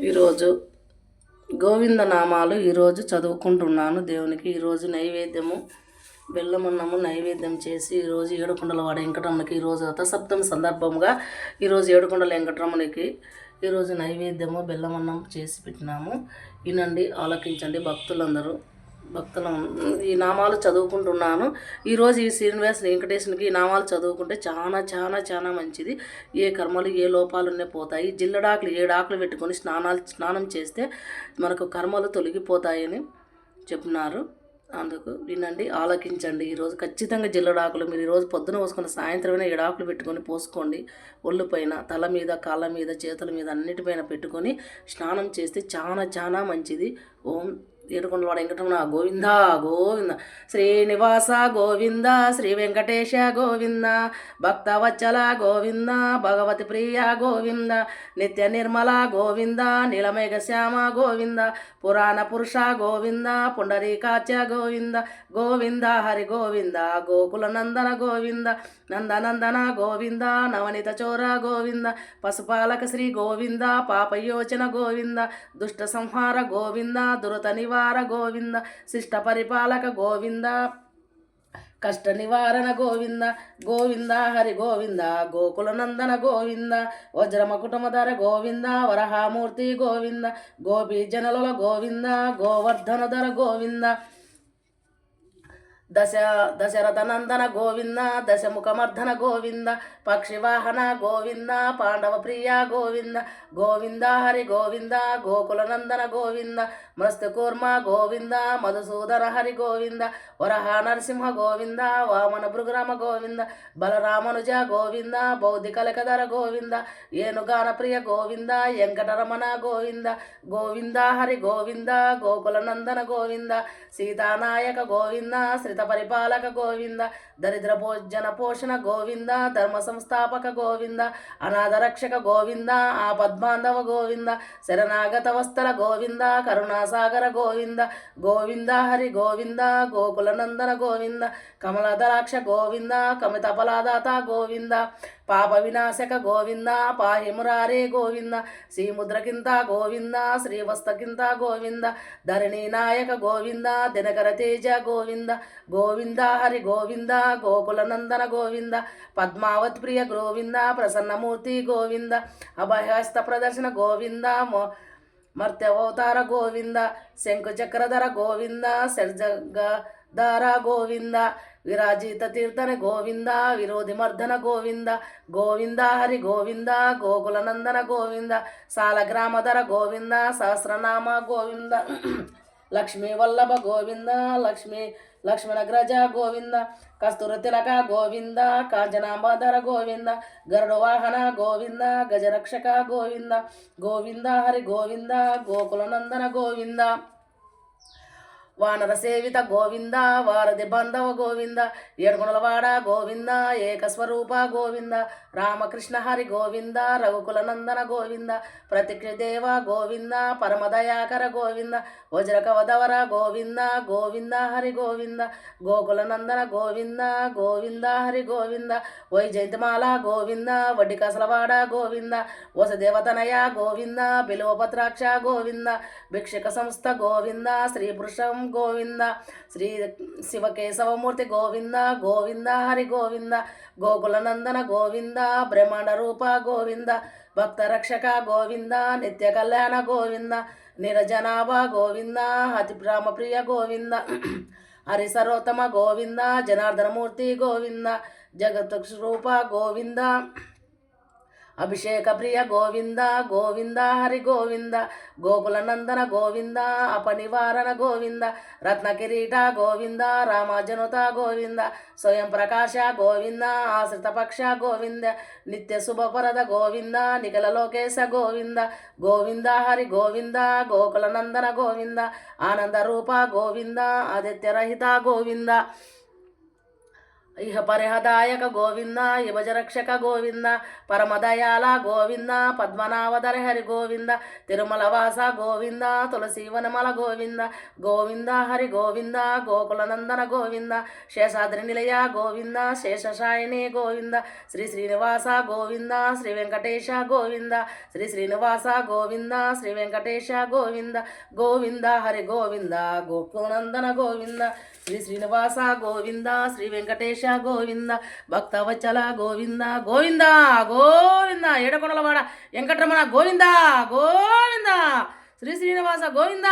ఈరోజు గోవింద నామాలు ఈరోజు చదువుకుంటున్నాను దేవునికి. ఈరోజు నైవేద్యము బెల్లమన్నము నైవేద్యం చేసి ఈరోజు ఏడుకొండల వాడ వెంకటరమణకి ఈరోజు రథసప్తమి సందర్భంగా ఈరోజు ఏడుకొండల వెంకటరమణకి ఈరోజు నైవేద్యము బెల్లమన్నం చేసి పెట్టినాము. వినండి ఆలకించండి భక్తులందరూ. భక్తుల. ఈ నామాలు చదువుకుంటున్నాను. ఈరోజు ఈ శ్రీనివాస్ వెంకటేశ్వరికి ఈ నామాలు చదువుకుంటే చాలా చాలా చాలా మంచిది. ఏ కర్మలు ఏ లోపాలున్నే పోతాయి. జిల్లడాకులు ఏడాకులు పెట్టుకొని స్నానాలు స్నానం చేస్తే మనకు కర్మలు తొలగిపోతాయని చెప్తున్నారు. అందుకు వినండి ఆలోకించండి. ఈరోజు ఖచ్చితంగా జిల్లడాకులు మీరు ఈరోజు పొద్దున పోసుకున్న సాయంత్రమైనా ఏడాకులు పెట్టుకొని పోసుకోండి. ఒళ్ళు పైన తల మీద కాళ్ళ మీద చేతుల మీద అన్నిటిపైన పెట్టుకొని స్నానం చేస్తే చాలా చాలా మంచిది. ఓం ఏడుకొండలవాడ వెంకటరమణ గోవింద గోవింద. శ్రీనివాస గోవింద శ్రీ వెంకటేశ గోవింద భక్తవచ్చల గోవింద భగవతి ప్రియ గోవింద నిత్య నిర్మల గోవింద నీలమేఘ శ్యామ గోవింద పురాణ పురుష గోవింద పుండరీకాచ్య గోవింద గోవింద హరి గోవింద గోకుల నందన గోవింద నందనందన గోవింద నవనిత చోర గోవింద పశుపాలక శ్రీ గోవింద పాపయోచన గోవింద దుష్ట సంహార గోవింద దురత నివార గోవింద శిష్ట పరిపాలక గోవింద కష్ట నివారణ గోవింద గోవింద హరి గోవింద గోకుల నందన గోవింద వజ్రమ కుటుంబధర గోవింద వరహామూర్తి గోవింద గోపీ జనల గోవింద గోవర్ధనధర గోవింద దశ దశరథ నందన గోవింద దశముఖమర్ధన గోవింద పక్షివాహన గోవింద పాండవ ప్రియ గోవింద గోవింద హరి గోవింద గోకుల నందన గోవింద మస్తు కూర్మ గోవింద మధుసూదన హరి గోవింద వరహ నరసింహ గోవింద వామన భృగురామ గోవింద బలరామనుజ గోవింద బౌద్ధికలకధర గోవింద ఏనుగాన ప్రియ గోవింద వెంకటరమణ గోవింద గోవింద హరి గోవింద గోకుల నందన గోవింద సీతానాయక గోవింద శ్రీత పరిపాలక గోవింద దరిద్ర భోజన పోషణ గోవింద ధర్మ సంస్థాపక గోవింద అనాథ రక్షక గోవింద పద్మాంధవ గోవింద శరణాగత వస్తల గోవింద కరుణాసాగర గోవింద గోవింద హరి గోవింద గోకుల నందన గోవింద కమలదరాక్ష గోవింద కమితపలాదాత గోవింద పాప వినాశక గోవింద పాహిమురారే గోవింద శ్రీముద్రకింత గోవింద శ్రీవస్తకింత గోవింద ధరణి నాయక గోవింద దినకర తేజ గోవింద గోవింద హరి గోవింద గోకులనందన గోవింద పద్మావత్ ప్రియ గోవింద ప్రసన్నమూర్తి గోవింద అభయహస్త ప్రదర్శన గోవింద మో మర్త్యవతార గోవింద శంకుచక్రధర గోవింద దారా గోవింద విరాజిత తీర్థన గోవింద విరోధి మర్దన గోవింద గోవింద హరి గోవింద గోకుల నందన గోవింద సాలగ్రామధర గోవింద సహస్రనామ గోవింద లక్ష్మీ వల్లభ గోవింద లక్ష్మీ లక్ష్మణగ్రజ గోవింద కస్తూర తిలక గోవింద కాజనాంబాధర గోవింద గరుడ వాహన గోవింద గజరక్షక గోవింద గోవింద హరి గోవింద గోకుల నందన గోవింద. వానర సేవిత గోవింద వారధి బంధవ గోవింద ఏడుగుణలవాడ గోవింద ఏకస్వరూప గోవింద రామకృష్ణ హరి గోవింద రఘుకుల నందన గోవింద ప్రతిక్షదేవ గోవింద పరమదయాకర గోవింద వజ్రకవధవర గోవింద గోవింద హరి గోవింద గోకుల నందన గోవింద గోవింద హరి గోవింద వైజయంతిమాల గోవింద వడ్డి కసలవాడ గోవింద వసుదేవతనయ గోవింద బిలువపత్రాక్ష గోవింద భిక్షక సంస్థ గోవింద శ్రీ పురుషం గోవింద శ్రీ శివకేశవమూర్తి గోవింద గోవింద హరి గోవింద గోకుల నందన గోవింద బ్రహ్మాండ రూప గోవింద భక్త రక్షక గోవింద నిత్య కళ్యాణ గోవింద నిరజనాభ గోవింద అతి ప్రియ గోవింద హరి సర్వోత్తమ గోవింద జనార్దనమూర్తి గోవింద జగత్ రూప గోవింద. అభిషేక ప్రియ గోవింద గోవింద హరి గోవింద గోకుల నందన గోవింద అపనివారణ గోవింద రత్న కిరీట గోవింద రామాజనుత గోవింద స్వయం ప్రకాశ గోవింద ఆశ్రిత పక్ష గోవింద నిత్య శుభపరద గోవింద నిఖల లోకేశ గోవింద గోవింద హరి గోవింద గోకుల నందన గోవింద ఆనంద రూప గోవింద ఆదిత్యరహిత గోవింద. ఇహ పరిహదాయక గోవింద యువజరక్షక గోవింద పరమదయాల గోవింద పద్మనావధర హరి గోవింద తిరుమల వాస గోవింద తులసీవనమల గోవింద గోవింద హరి గోవింద గోకులనందన గోవింద శేషాద్రి నిలయ గోవింద శేషశాయిని గోవింద శ్రీ శ్రీనివాస గోవింద శ్రీ వెంకటేశ గోవింద శ్రీ శ్రీనివాస గోవింద శ్రీ వెంకటేశ గోవింద గోవింద హరి గోవింద గోకులనందన గోవింద శ్రీ శ్రీనివాస గోవింద శ్రీ వెంకటేశ గోవింద భక్తవచ్చల గోవింద గోవింద గోవింద ఏడకొండలవాడ వెంకటరమణ గోవింద గోవింద శ్రీ శ్రీనివాస గోవింద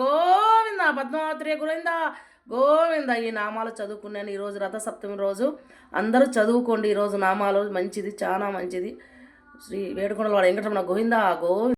గోవింద పద్మావతి గోవింద గోవింద. ఈ నామాలు చదువుకున్నాను ఈరోజు రథసప్తమి రోజు. అందరూ చదువుకోండి ఈరోజు నామాలు. మంచిది చాలా మంచిది. శ్రీ వేడుకొండలవాడ వెంకటరమణ గోవింద గోవింద.